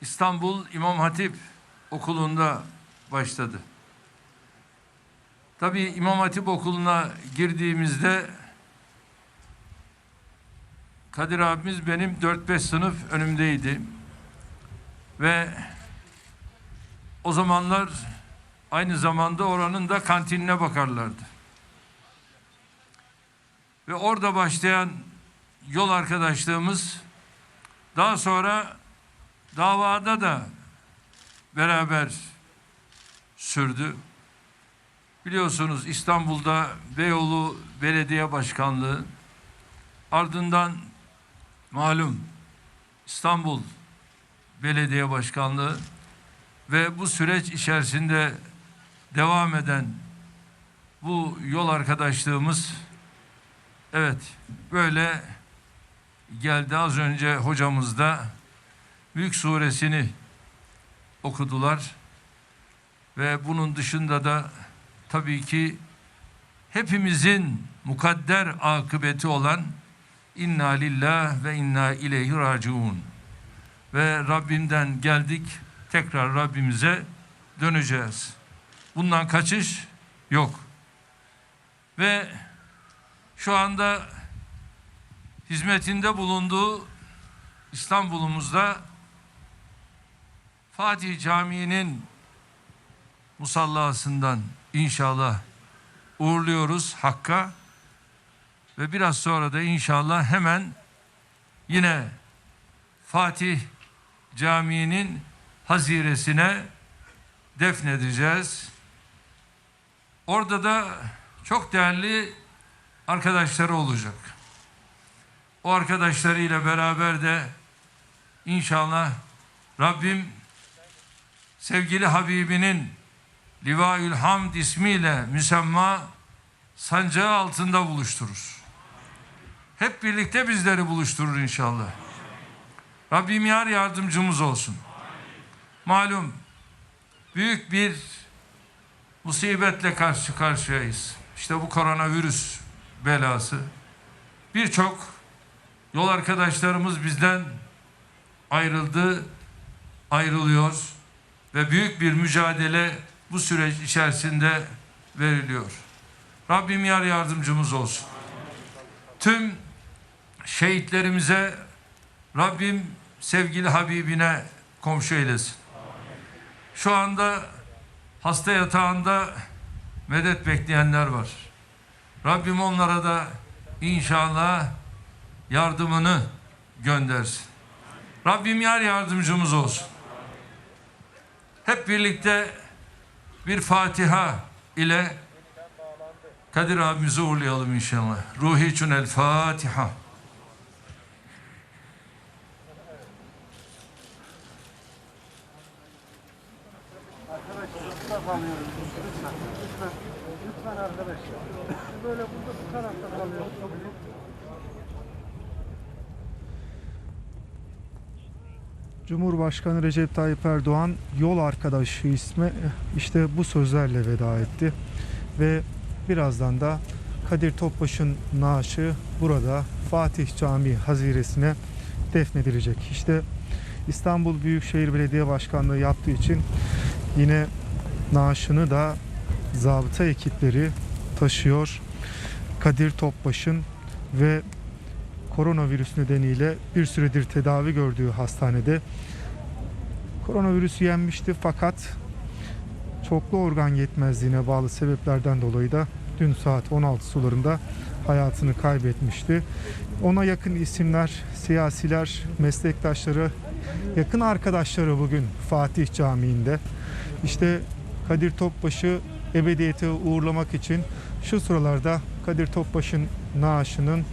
İstanbul İmam Hatip Okulu'nda başladı. Tabii İmam Hatip Okulu'na girdiğimizde Kadir abimiz benim 4-5 sınıf önümdeydi. Ve o zamanlar aynı zamanda oranın da kantinine bakarlardı. Ve orada başlayan yol arkadaşlığımız daha sonra davada da beraber sürdü. Biliyorsunuz İstanbul'da Beyoğlu Belediye Başkanlığı ardından malum İstanbul Belediye Başkanlığı ve bu süreç içerisinde devam eden bu yol arkadaşlığımız evet böyle geldi az önce hocamız da Büyük suresini okudular ve bunun dışında da tabii ki hepimizin mukadder akıbeti olan inna lillah ve inna ileyhi raciun ve Rabbimden geldik tekrar Rabbimize döneceğiz. Bundan kaçış yok. Ve şu anda hizmetinde bulunduğu İstanbul'umuzda Fatih Camii'nin musallasından inşallah uğurluyoruz Hakk'a ve biraz sonra da inşallah hemen yine Fatih Camii'nin haziresine defnedeceğiz. Orada da çok değerli arkadaşları olacak. O arkadaşlarıyla beraber de inşallah Rabbim sevgili Habibinin Livaül Hamd ismiyle müsemma sancağı altında buluşturur. Hep birlikte bizleri buluşturur inşallah. Rabbim yar yardımcımız olsun. Malum büyük bir musibetle karşı karşıyayız. İşte bu koronavirüs belası. Birçok yol arkadaşlarımız bizden ayrıldı, ayrılıyor ve büyük bir mücadele bu süreç içerisinde veriliyor. Rabbim yar yardımcımız olsun. Tüm şehitlerimize Rabbim sevgili Habibine komşu eylesin. Şu anda hasta yatağında medet bekleyenler var. Rabbim onlara da inşallah yardımını göndersin. Rabbim yar yardımcımız olsun. Hep birlikte bir Fatiha ile Kadir abimizi uğurlayalım inşallah. Ruhi için el Fatiha. lütfen arkadaşlar. Böyle burada bu tarafta kalıyoruz. Cumhurbaşkanı Recep Tayyip Erdoğan yol arkadaşı ismi işte bu sözlerle veda etti. Ve birazdan da Kadir Topbaş'ın naaşı burada Fatih Camii haziresine defnedilecek. İşte İstanbul Büyükşehir Belediye Başkanlığı yaptığı için yine naaşını da zabıta ekipleri taşıyor. Kadir Topbaş'ın ve koronavirüs nedeniyle bir süredir tedavi gördüğü hastanede koronavirüsü yenmişti fakat çoklu organ yetmezliğine bağlı sebeplerden dolayı da dün saat 16 sularında hayatını kaybetmişti. Ona yakın isimler, siyasiler, meslektaşları, yakın arkadaşları bugün Fatih Camii'nde. İşte Kadir Topbaş'ı ebediyete uğurlamak için şu sıralarda Kadir Topbaş'ın naaşının